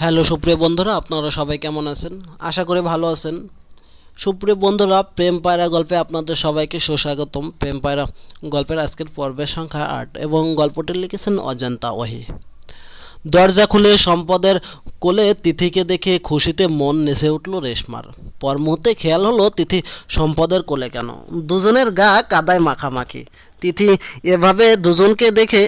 Hello সুপ্রিয় বন্ধুরা, আপনারা সবাই কেমন আছেন? আশা করি ভালো আছেন। সুপ্রিয় বন্ধুরা, প্রেম পায়রা গল্পে আপনাদের সবাইকে সুস্বাগতম। প্রেম পায়রা গল্পের আজকের পর্বের সংখ্যা আট এবং গল্পটি লিখেছেন অজন্তা ওহি। দরজা খুলে সম্পদের কোলে তিথিকে দেখে খুশিতে মন নেচে উঠল রেশমার। পর মুহূর্তে খেয়াল হলো তিথি সম্পদের কোলে কেন? দুজনের গা কাদায় মাখামাখি। তিথি এভাবে দুজনকে দেখে,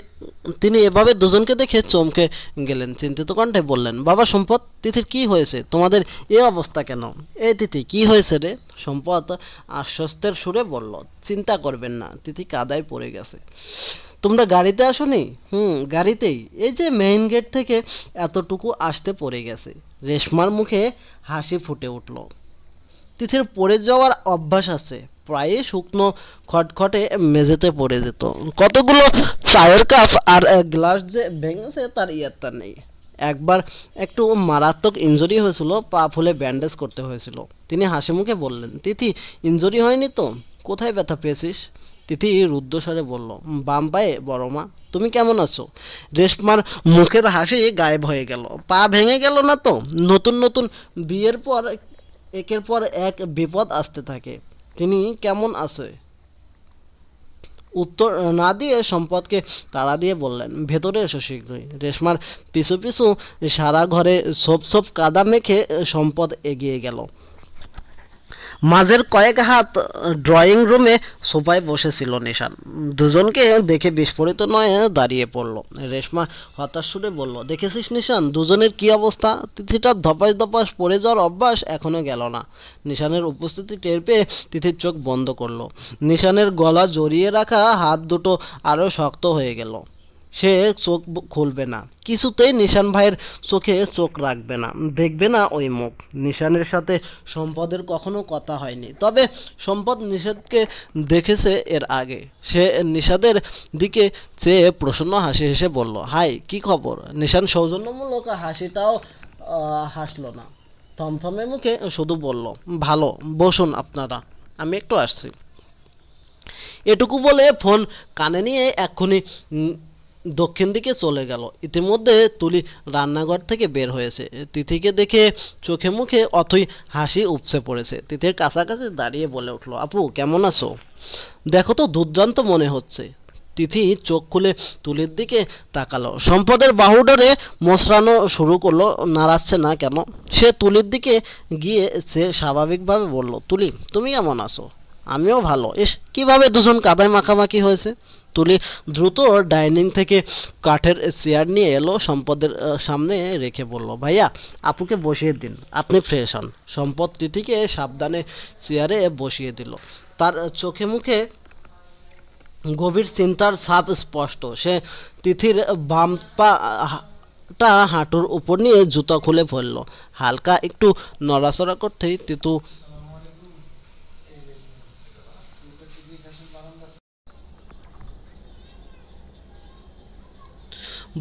তিনি এভাবে দুজনকে দেখে চমকে গেলেন। চিন্তিত কণ্ঠে বললেন, বাবা, সম্পদ তিথির কি হয়েছে? তোমাদের এ অবস্থা কেন? এ তিথি কি হয়েছে রে? সম্পদ আশ্বস্তের সুরে বলল, চিন্তা করবেন না, তিথি কাদায় পড়ে গেছে। তোমরা গাড়িতে আসোনি? হুম, গাড়িতেই। এই যে মেইন গেট থেকে এতটুকু আসতে পড়ে গেছে। রেশমার মুখে হাসি ফুটে উঠল। তিথির পড়ে যাওয়ার অভ্যাস আছে। প্রায়ই শুকনো খটখটে মেঝেতে পড়ে যেত। কতগুলো চায়ের কাপ আর গ্লাস যে ভেঙেছে তার ইয়াত্তা নেই। একবার একটু মারাত্মক ইনজুরি হয়েছিল, পা ফুলে ব্যান্ডেজ করতে হয়েছিল। তিনি হাসি মুখে বললেন, তিথি ইনজুরি হয়নি তো? কোথায় ব্যথা পেয়েছিস? তিথি রুদ্ধস্বরে বলল, বাম পায়ে, বড় মা, তুমি কেমন আছো? রেশমার মুখের হাসি গায়েব হয়ে গেল। পা ভেঙে গেল না তো? নতুন নতুন বিয়ের পর, একের পর এক বিপদ আসতে থাকে। তিনি কেমন আছে? উত্তর না দিয়ে সম্পদকে তাড়া দিয়ে বললেন, ভেতরে এসো শীঘ্রই। রেশমার পিছু পিছু সারা ঘরে সব সব কাদা মেখে সম্পদ এগিয়ে গেল। মাঝের কয়েক হাত ড্রয়িং রুমে সোফায় বসেছিল নিশান। দুজনকে দেখে বিস্ফোরিত নয় দাঁড়িয়ে পড়ল। রেশমা হতাশ সুরে বলল, দেখেছিস নিশান, দুজনের কি অবস্থা? তিথিটা ধপাস ধপাস পড়ে যাওয়ার অভ্যাস এখনও গেল না। নিশানের উপস্থিতি টের পেয়ে তিথির চোখ বন্ধ করল। নিশানের গলা জড়িয়ে রাখা হাত দুটো আরও শক্ত হয়ে গেল। সে চোখ খুলবে না। কিছুতেই নিশান ভাইয়ের চোখে চোখ রাখবে না। দেখবে না ওই মুখ। নিশানের সাথে সম্পদের কখনো কথা হয়নি। তবে সম্পদ নিষাদকে দেখেছে এর আগে। সে নিষাদের দিকে চেয়ে প্রসন্ন হাসি হেসে বলল, হাই, কি খবর? নিশান সৌজন্যমূলক হাসিটাও হাসলো না। থমথমে মুখে শুধু বলল, ভালো, বসুন আপনারা। আমি একটু আসছি। এটুকু বলে ফোন কানে নিয়ে এক্ষুনি দক্ষিণ দিকে চলে গেল। ইতিমধ্যে তুলি রান্নাঘর থেকে বের হয়েছে। তিথিকে দেখে চোখে মুখে অথই হাসি উপসে পড়েছে। তিথির কাছাকাছি দাঁড়িয়ে বলে উঠল, আপু, কেমন আছো? দেখো তো, দুর্দান্ত মনে হচ্ছে। তিথি চোখ খুলে তুলির দিকে তাকালো। সম্পদের বাহুডরে মোসরানো শুরু করল, নাড়াচ্ছে না কেন? সে তুলির দিকে গিয়ে সে স্বাভাবিকভাবে বলল, তুলি, তুমি কেমন আছো? আমিও ভালো। এস কীভাবে দুজন কাদায় মাখামাখি হয়েছে? তুলি দ্রুত ডাইনিং থেকে কাঠের চেয়ার নিয়ে এলো সম্পদের সামনে রেখে বলল, ভাইয়া, আপুকে বসিয়ে দিন। আপনি ফ্রেশ হন। সম্পদ তিথিকে সাবধানে চেয়ারে বসিয়ে দিল। তার চোখে মুখে গভীর চিন্তার ছাপ স্পষ্ট। সে তিথির বাম পা টা হাঁটুর উপর নিয়ে জুতা খুলে ফেলল। হালকা একটু নড়াচড়া করতেই তিতু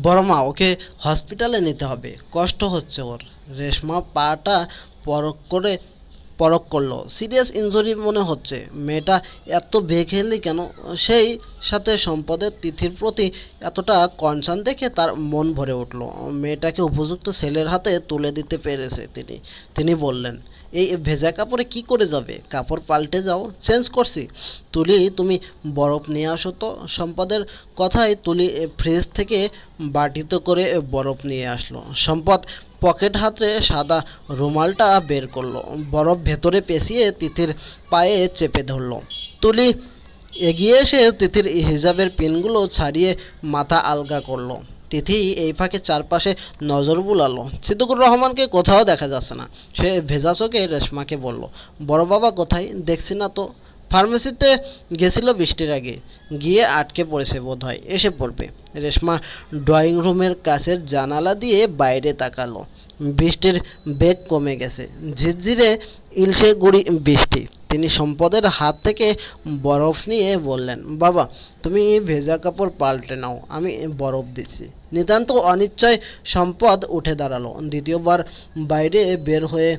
বড় ওকে হসপিটালে নিতে হবে। কষ্ট হচ্ছে ওর। রেশমা পাটা পরক করে পরক করল। সিরিয়াস ইনজুরি মনে হচ্ছে। মেয়েটা এত বেঘেলি কেন? সেই সাথে সম্পদের তিথির প্রতি এতটা কনসার্ন দেখে তার মন ভরে উঠল। মেয়েটাকে উপযুক্ত ছেলের হাতে তুলে দিতে পেরেছে তিনি। তিনি বললেন এই ভেজা কাপড়ে কি করে যাবে? কাপড় পাল্টে যাও চেঞ্জ করছি। তুলি, তুমি বরফ নিয়ে আসো তো। সম্পদের কথায় তুলি ফ্রিজ থেকে বাটিতে করে বরফ নিয়ে আসলো। সম্পদ পকেট হাতে সাদা রুমালটা বের করল। বরফ ভেতরে পেঁচিয়ে তিথির পায়ে চেপে ধরলো। তুলি এগিয়ে এসে তিথির হিজাবের পিনগুলো ছাড়িয়ে মাথা আলগা করল। তিথি এই ফাঁকে চারপাশে নজর বুলালো। সিদ্দিকুর রহমানকে কোথাও দেখা যাচ্ছে না। সে ভেজা চোখে রেশমাকে বলল, বড় বাবা কোথায়? দেখছি না তো। ফার্মেসিতে গেছিল বৃষ্টির আগে। গিয়ে আটকে পড়েছে বোধহয়। এসে পড়বে। রেশমা ড্রয়িং রুমের কাছের জানালা দিয়ে বাইরে তাকালো। বৃষ্টির বেগ কমে গেছে। ঝিরঝিরে ইলশে গুড়ি বৃষ্টি। তিনি সম্পদের হাত থেকে বরফ নিয়ে বললেন, বাবা, তুমি ভেজা কাপড় পাল্টে নাও, আমি বরফ দিচ্ছি। নিতান্ত অনিচ্ছয় সম্পদ উঠে দাঁড়াল। দ্বিতীয়বার বাইরে বের হয়ে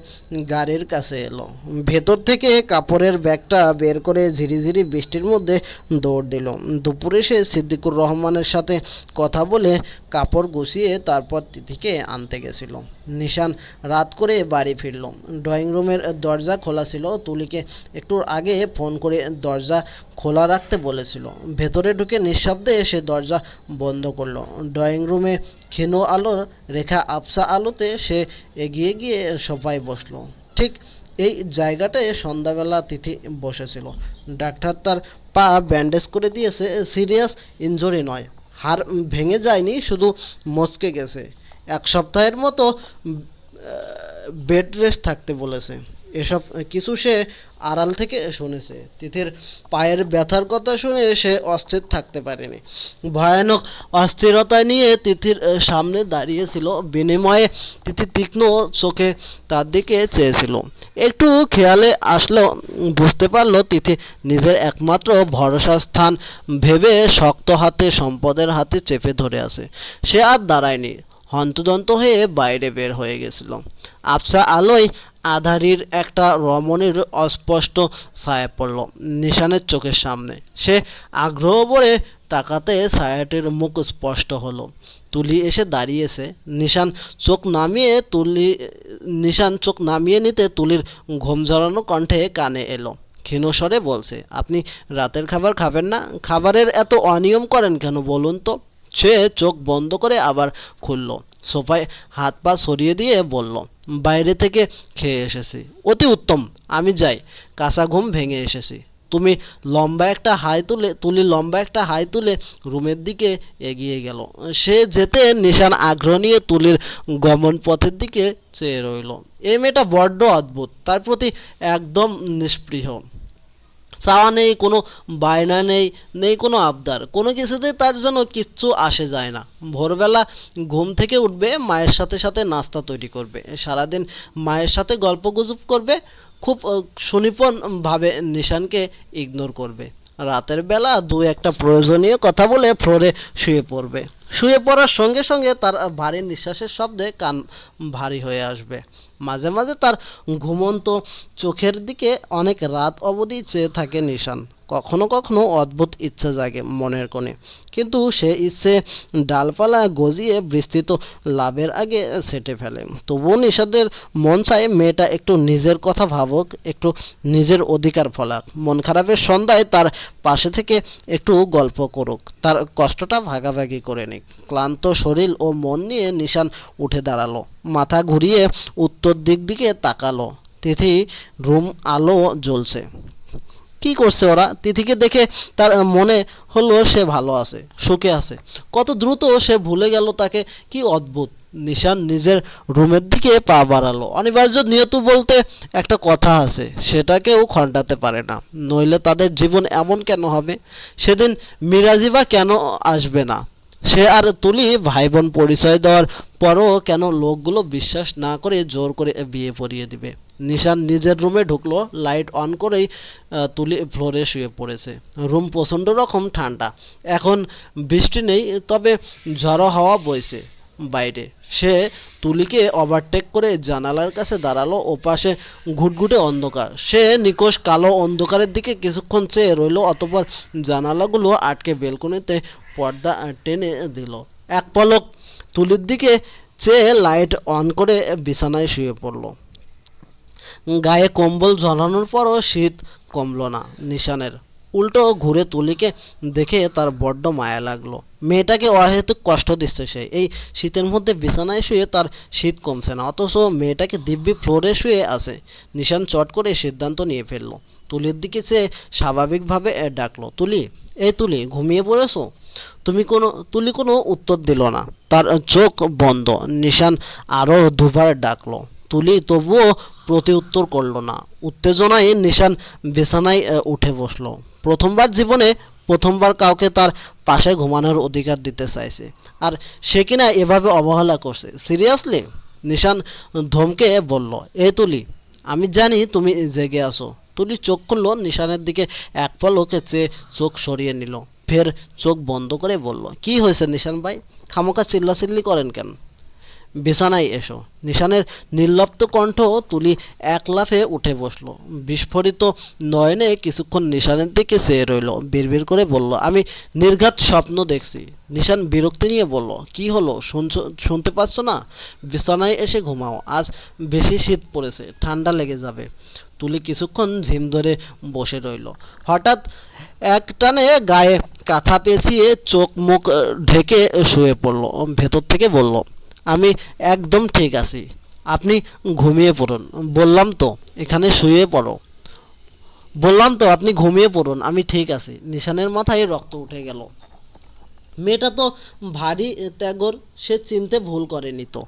গাড়ির কাছে এলো। ভেতর থেকে কাপড়ের ব্যাগটা বের করে ঝিরিঝিরি বৃষ্টির মধ্যে দৌড় দিল। দুপুরে সে সিদ্দিকুর রহমানের সাথে কথা বলে কাপড় গুছিয়ে তারপর তিথিকে আনতে গেছিল। নিশান রাত করে বাড়ি ফিরল। ড্রয়িং রুমের দরজা খোলা ছিল। তুলিকে একটু আগে ফোন করে দরজা খোলা রাখতে বলেছিল। ভেতরে ঢুকে নিঃশব্দে সে দরজা বন্ধ করল। ড্রয়িং রুমে ক্ষীণ আলোর রেখা আবসা আলোতে সে এগিয়ে গিয়ে সোফায় বসল। ঠিক এই জায়গাটায় সন্ধ্যাবেলা তিথি বসেছিল। ডাক্তার তার পা ব্যান্ডেজ করে দিয়েছে। সিরিয়াস ইনজুরি নয়। হাড় ভেঙে যায়নি শুধু মচকে গেছে। এক সপ্তাহের মতো বেড রেস্ট থাকতে বলেছে। এসব কিছু সে আড়াল থেকে শুনেছে। তিথির পায়ের ব্যথার কথা শুনে সে অস্থির থাকতে পারেনি। ভয়ানক অস্থিরতা নিয়ে তিথির সামনে দাঁড়িয়েছিল। বিনিময়ে তিথি তীক্ষ্ণ চোখে তার দিকে চেয়েছিল। একটু খেয়ালে আসলো, বুঝতে পারল তিথি নিজের একমাত্র ভরসা স্থান ভেবে শক্ত হাতে সম্পদের হাতে চেপে ধরে আছে। সে আর দাঁড়ায়নি। হন্তদন্ত হয়ে বাইরে বের হয়ে গেছিল। আবসা আলোয় আধারির একটা রমণীর অস্পষ্ট ছায়া পড়ল নিশানের চোখের সামনে। সে আগ্রহ ভরে তাকাতে ছায়াটির মুখ স্পষ্ট হলো। তুলি এসে দাঁড়িয়েছে। নিশান চোখ নামিয়ে তুলি, নিশান চোখ নামিয়ে নিতে তুলির ঘুম জড়ানো কণ্ঠে কানে এলো। ক্ষীণস্বরে বলছে, আপনি রাতের খাবার খাবেন না? খাবারের এত অনিয়ম করেন কেন বলুন তো? সে চোখ বন্ধ করে আবার খুলল। সোফায় হাত পা সরিয়ে দিয়ে বলল, বাইরে থেকে খেয়ে এসেছি। অতি উত্তম, আমি যাই। কাঁচা ঘুম ভেঙে এসেছি। তুমি লম্বা একটা হাই তুলে, তুলি লম্বা একটা হাই তুলে রুমের দিকে এগিয়ে গেল। সে যেতে নিশান আগ্রহ নিয়ে তুলির গমন পথের দিকে চেয়ে রইল। এই মেয়েটা বড্ড অদ্ভুত, তার প্রতি একদম নিষ্পৃহ চাওয়া নেই কোনো বায়না নেই নেই কোনো আবদার। কোনো কিছুতে তার জন্য কিচ্ছু আসে যায় না। ভোরবেলা ঘুম থেকে উঠবে মায়ের সাথে সাথে নাস্তা তৈরি করবে। সারাদিন মায়ের সাথে গল্প গুজব করবে খুব আহ, সুনিপুণভাবে নিশানকে ইগনোর করবে। রাতের বেলা দু একটা প্রয়োজনীয় কথা বলে ফ্লোরে শুয়ে পড়বে। শুয়ে পড়ার সঙ্গে সঙ্গে তার ভারী নিঃশ্বাসের শব্দে কান ভারী হয়ে আসবে। মাঝে মাঝে তার ঘুমন্ত চোখের দিকে অনেক রাত অবধি চেয়ে থাকে নিশান। কখনো কখনো অদ্ভুত ইচ্ছে জাগে মনের কোণে। কিন্তু সে ইচ্ছে ডালপালা গজিয়ে বিস্তৃত লাভের আগে সেটে ফেলে। তবুও নিষাদের মন চায় মেয়েটা একটু নিজের কথা ভাবুক, একটু নিজের অধিকার ফলাক। মন খারাপের সন্ধ্যায় তার পাশে থেকে একটু গল্প করুক। তার কষ্টটা ভাগাভাগি করে নিক। ক্লান্ত শরীর ও মন নিয়ে নিশান উঠে দাঁড়াল। মাথা ঘুরিয়ে উত্তর দিক দিকে তাকালো। তিথি রুম আলো জ্বলছে। কি করছে ওরা? তিথিকে দেখে তার মনে হলো সে ভালো আছে, সুখে আছে। কত দ্রুত সে ভুলে গেল তাকে, কি অদ্ভুত। নিশান নিজের রুমের দিকে পা বাড়ালো। অনিবার্য নিয়ত বলতে একটা কথা আছে সেটাকেও খণ্ডাতে পারে না। নইলে তাদের জীবন এমন কেন হবে? সেদিন মিরাজিবা কেন আসবে না? সে আর তুলি ভাই বোন পরিচয় দেওয়ার পরও কেন লোকগুলো বিশ্বাস না করে জোর করে বিয়ে পড়িয়ে দিবে? নিশান নিজের রুমে ঢুকলো লাইট অন করেই তুলি ফ্লোরে শুয়ে পড়েছে। রুম প্রচণ্ড রকম ঠান্ডা। এখন বৃষ্টি নেই, তবে ঝড়ো হাওয়া বইছে বাইরে। সে তুলিকে ওভারটেক করে জানালার কাছে দাঁড়াল, ওপাশে ঘুটঘুটে অন্ধকার। সে নিকোষ কালো অন্ধকারের দিকে কিছুক্ষণ চেয়ে রইল, অতপর জানালাগুলো আটকে বেলকনিতে পর্দা টেনে দিল। এক পলক তুলির দিকে চেয়ে লাইট অন করে বিছানায় শুয়ে পড়ল। গায়ে কম্বল ঝরানোর পরও শীত কমল না নিশানের। উল্টো ঘুরে তুলিকে দেখে তার বড্ড মায়া লাগল। মেয়েটাকে অহেতুক কষ্ট দিচ্ছে সে। এই শীতের মধ্যে বিছানায় শুয়ে তার শীত কমছে না, অথচ মেয়েটাকে দিব্যি ফ্লোরে শুয়ে আছে। নিশান চট করে সিদ্ধান্ত নিয়ে ফেলল। তুলির দিকে চেয়ে স্বাভাবিকভাবে ডাকলো, তুলি, এই তুলি, ঘুমিয়ে পড়েছো? তুমি কোনো তুলি কোনো উত্তর দিল না। তার চোখ বন্ধ, নিশান আরও দুবার ডাকলো। তুলি তবুও প্রতি উত্তর করল না। উত্তেজনায় নিশান বিছানায় উঠে বসল। প্রথমবার জীবনে প্রথমবার কাউকে তার পাশে ঘুমানোর অধিকার দিতে চাইছে। আর সে কিনা এভাবে অবহেলা করছে। সিরিয়াসলি? নিশান ধমকে বলল, এ তুলি, আমি জানি তুমি জেগে আছো। তুলি চোখ খুললো, নিশানের দিকে এক পলকে চেয়ে চোখ সরিয়ে নিল। ফের চোখ বন্ধ করে বলল, কি হয়েছে নিশান ভাই? খামোকা চিল্লাচিল্লি করেন কেন? বিছানায় এসো। নিশানের নির্লপ্ত কণ্ঠ তুলি এক লাফে উঠে বসল। বিস্ফোরিত নয়নে কিছুক্ষণ নিশানের দিকে চেয়ে রইল। বিড়বিড় করে বলল, আমি নির্ঘাত স্বপ্ন দেখছি। নিশান বিরক্তি নিয়ে বলল, কি হলো? শুনছো, শুনতে পাচ্ছ না? বিছানায় এসে ঘুমাও। আজ বেশি শীত পড়েছে, ঠান্ডা লেগে যাবে। তুলি কিছুক্ষণ ঝিম ধরে বসে রইল। হঠাৎ এক টানে গায়ে কাঁথা পেঁচিয়ে চোখ মুখ ঢেকে শুয়ে পড়ল, ভেতর থেকে বলল, আমি একদম ঠিক আছি। আপনি ঘুমিয়ে পড়ুন। বললাম তো, এখানে শুয়ে পড়ো। বললাম তো, আপনি ঘুমিয়ে পড়ুন, আমি ঠিক আছি। নিশানের মাথায় রক্ত উঠে গেল। মেয়েটা তো ভারী ত্যাগর, সে চিনতে ভুল করেনি তো।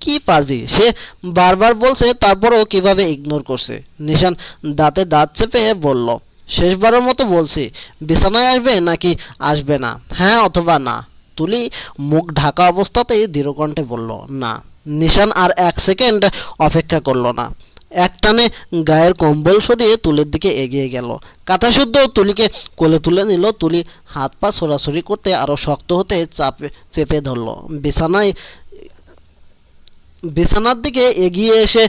কি পাজি? সে বারবার বলছে, তারপরেও কীভাবে ইগনোর করছে? নিশান দাঁতে দাঁত চেপে বলল, শেষবারের মতো বলছি, বিছানায় আসবে নাকি আসবে না? হ্যাঁ অথবা না? তুলি মুখ ঢাকা অবস্থাতেই দৃঢ়কণ্ঠে বলল, না। নিশান আর এক সেকেন্ড অপেক্ষা করল না। একটানে গায়ের কম্বল সরিয়ে তুলির দিকে এগিয়ে গেল। কাঁথা শুদ্ধ তুলিকে কোলে তুলে নিল। তুলি হাত পা সরাসরি করতে আরও শক্ত হতে চাপে চেপে ধরলো। বিছানায় বিছানার দিকে এগিয়ে এসে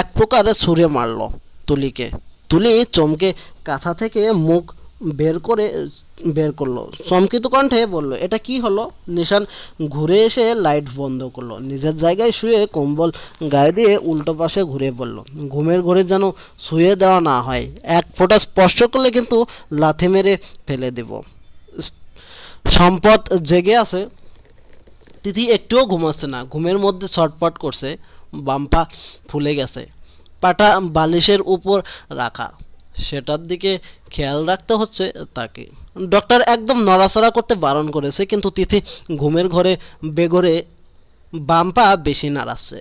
এক প্রকার ছুঁড়ে মারল তুলিকে। তুলি চমকে কাঁথা থেকে মুখ বের করে, বের করল। চমকিত কণ্ঠে বলল, এটা কি হলো? নিশান ঘুরে এসে লাইট বন্ধ করল। নিজের জায়গায় শুয়ে কম্বল গায়ে দিয়ে উল্টো পাশে ঘুরে পড়ল ঘুমের ঘরে যেন শুয়ে দেওয়া না হয়, এক ফোঁটা স্পর্শ করলে কিন্তু লাথি মেরে ফেলে দেব। সম্পদ জেগে আছে তিথি একটুও ঘুমাচ্ছে না। ঘুমের মধ্যে ছটপট করছে, বাম্পা ফুলে গেছে, পাটা বালিশের উপর রাখা। সেটার দিকে খেয়াল রাখতে হচ্ছে তাকে। ডক্টর একদম নড়াচড়া করতে বারণ করেছে, কিন্তু তিথি ঘুমের ঘরে বেগরে বাম্পা বেশি নাড়াচ্ছে।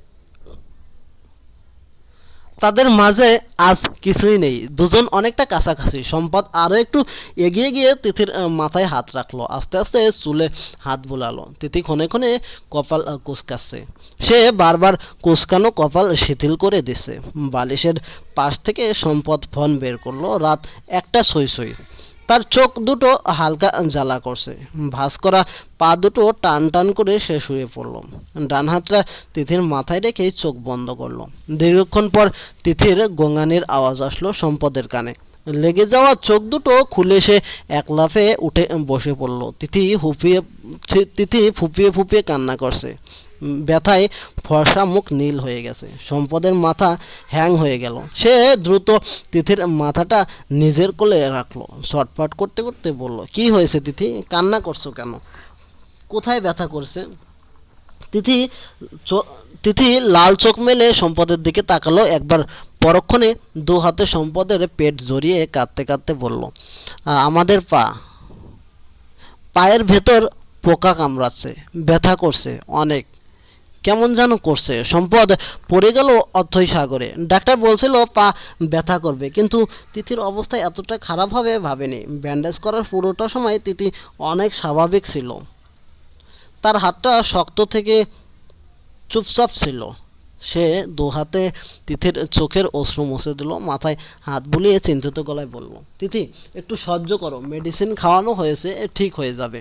তাদের মাঝে আজ কিছুই নেই। দুজন অনেকটা কাছাকাছি। সম্পদ আরও একটু এগিয়ে গিয়ে তিথির মাথায় হাত রাখল। আস্তে আস্তে চুলে হাত বোলালো। তিথি ক্ষণে ক্ষণে কপাল কুচকাচ্ছে। সে বারবার কুচকানো কপাল শিথিল করে দিছে বালিশের পাশ থেকে সম্পদ ফোন বের করল। রাত একটা সই ছই তার চোখ দুটো হালকা জ্বালা করছে। ভাঁজ করা পা দুটো টান টান করে সে শুয়ে পড়ল। ডান হাতটা তিথির মাথায় রেখে চোখ বন্ধ করল। দীর্ঘক্ষণ পর তিথির গঙ্গানির আওয়াজ আসলো সম্পদের কানে। লেগে যাওয়া চোখ দুটো খুলে সে এক লাফে উঠে বসে পড়ল। তিথি হুপিয়ে তিথি ফুপিয়ে ফুপিয়ে কান্না করছে। ব্যথায় ফর্সা মুখ নীল হয়ে গেছে। সম্পদের মাথা হ্যাং হয়ে গেল। সে দ্রুত তিথির মাথাটা নিজের কোলে রাখল। ছটফট করতে করতে বলল, কি হয়েছে তিথি? কান্না করছ কেন? কোথায় ব্যথা করছে? তিথি তিথি লাল চোখ মেলে সম্পদের দিকে তাকালো। একবার পরক্ষণে দু হাতে সম্পদের পেট জড়িয়ে কাঁদতে কাঁদতে বলল আমাদের পা। পায়ের ভেতর পোকা কামড়াচ্ছে। ব্যথা করছে অনেক। কেমন যেন করছে? সম্পদ পড়ে গেল অথই সাগরে ডাক্তার বলছিল, পা ব্যথা করবে। কিন্তু তিথির অবস্থা এতটা খারাপ হবে ভাবেনি। ব্যান্ডেজ করার পুরোটা সময় তিথি অনেক স্বাভাবিক ছিল। তার হাতটা শক্ত থেকে চুপচাপ ছিল। সে দু হাতে তিথির চোখের অশ্রু মুছে দিল, মাথায় হাত বুলিয়ে চিন্তিত গলায় বলল, তিথি, একটু সহ্য করো মেডিসিন খাওয়ানো হয়েছে ঠিক হয়ে যাবে।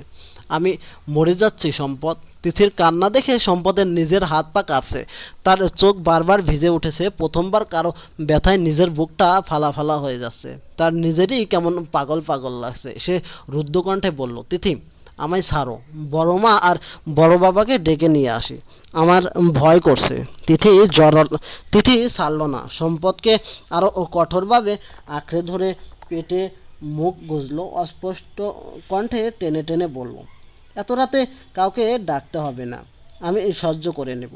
আমি মরে যাচ্ছি, সম্পদ। তিথির কান্না দেখে সম্পদের নিজের হাত পা কাঁপছে। তার চোখ বারবার ভিজে উঠেছে, প্রথমবার কারও ব্যথায় নিজের বুকটা ফালা ফালা হয়ে যাচ্ছে। তার নিজেরই কেমন পাগল পাগল লাগছে। সে রুদ্ধকণ্ঠে বলল, তিথি আমায় সারো বড় মা আর বড় বাবাকে ডেকে নিয়ে আসি। আমার ভয় করছে। তিথি জ্বর, তিথি ছাড়ল না। সম্পদকে আরও কঠোরভাবে আঁকড়ে ধরে পেটে মুখ গুজলো, অস্পষ্ট কণ্ঠে টেনে টেনে বলল, এত রাতে কাউকে ডাকতে হবে না। আমি সহ্য করে নেব।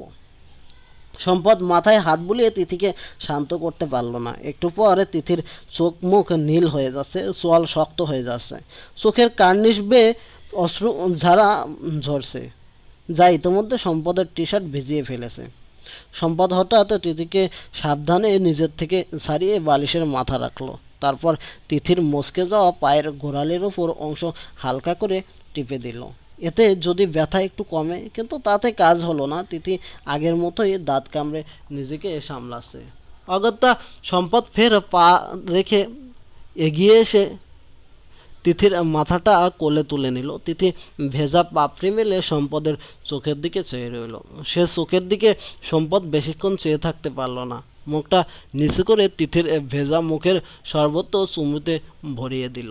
সম্পদ মাথায় হাত বুলিয়ে তিথিকে শান্ত করতে পারল না। একটু পরে তিথির চোখ মুখ নীল হয়ে যাচ্ছে চোয়াল শক্ত হয়ে যাচ্ছে। চোখের কার্নিশ বেয়ে অশ্রু ঝাড়া ঝরছে। যা ইতিমধ্যে সম্পদের টি শার্ট ভিজিয়ে ফেলেছে। সম্পদ হঠাৎ তিথিকে সাবধানে নিজের থেকে ছাড়িয়ে বালিশের মাথা রাখল। তারপর তিথির মস্কে যাওয়া পায়ের গোড়ালির ওপর অংশ হালকা করে টিপে দিল। এতে যদি ব্যথা একটু কমে, কিন্তু তাতে কাজ হলো না। তিথি আগের মতোই দাঁত কামড়ে নিজেকে সামলাচ্ছে। অগত্যা, সম্পদ ফের পা রেখে এগিয়ে এসে তিথির মাথাটা কোলে তুলে নিল। তিথি ভেজা পাপড়ি মেলে সম্পদের চোখের দিকে চেয়ে রইল। সে চোখের দিকে সম্পদ বেশিক্ষণ চেয়ে থাকতে পারল না। মুখটা নিচু করে তিথির ভেজা মুখের সর্বত্র চুমুতে ভরিয়ে দিল।